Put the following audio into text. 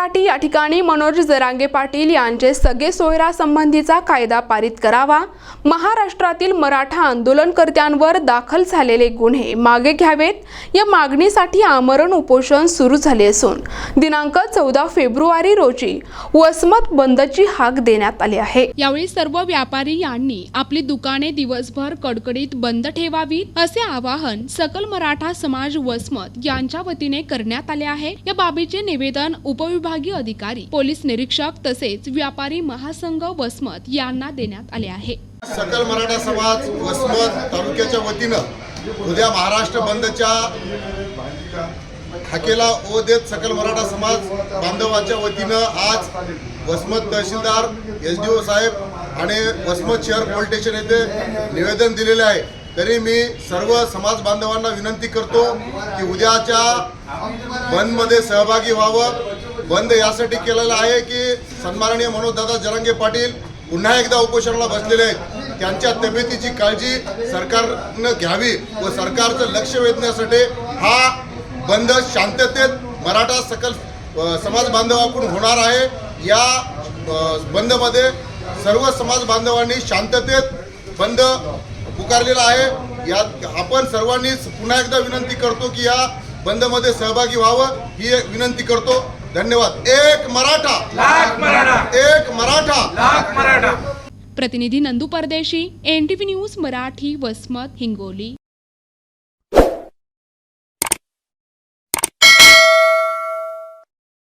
या ठिकाणी मनोज जरांगे पाटील यांचे सगळे सोयरा संबंधीचा कायदा पारित करावा. महाराष्ट्रातील मराठा आंदोलनकर्त्यांवर दाखल झालेले गुन्हे मागे घ्यावेत. या मागणीसाठी आमरण उपोषण सुरू झाले असून दिनांक चौदा फेब्रुवारी रोजी वसमत बंदची हाक देण्यात आली आहे. यावेळी सर्व व्यापारी यांनी आपली दुकाने दिवसभर कडकडीत बंद ठेवावीत असे आवाहन सकल मराठा समाज वसमत यांच्या वतीने करण्यात आले आहे. या बाबीचे निवेदन विभागीय अधिकारी पोलीस निरीक्षक तसेच व्यापारी महासंघ वसमत यांना देण्यात आले आहे. सकल मराठा समाज वसमत तालुक्याच्या वतीनं उद्या महाराष्ट्र बंदच्या हाकेला ओ देत सकल मराठा समाज बांधवाच्या वतीनं आज Vasmat tehsildar S D O साहेब आणि वसमत शहर पोलीस स्टेशन येथे निवेदन दिलेले आहे. तरी मी सर्व समाज बांधवांना विनंती करतो की उद्याच्या बंदमध्ये सहभागी व्हावं. बंद यासाठी केलेला आहे की सन्माननीय मनोजदादा जरांगे पाटील पुन्हा एकदा उपोषणाला बसलेले आहेत. त्यांच्या तब्येतीची काळजी सरकारनं घ्यावी व सरकारचं लक्ष वेधण्यासाठी हा बंद शांततेत मराठा सकल समाज बांधवाकडून होणार आहे. या बंदमध्ये सर्व समाज बांधवांनी शांततेत बंद पुकारलेला आहे. यात आपण सर्वांनीच पुन्हा एकदा विनंती करतो की या बंदमध्ये सहभागी व्हावं ही एक विनंती करतो. धन्यवाद. एक मराठा. लाख मराठा. एक मराठा. लाख मराठा. प्रतिनिधी Nandu Pardeshi N T V news Marathi Vasmat Hingoli.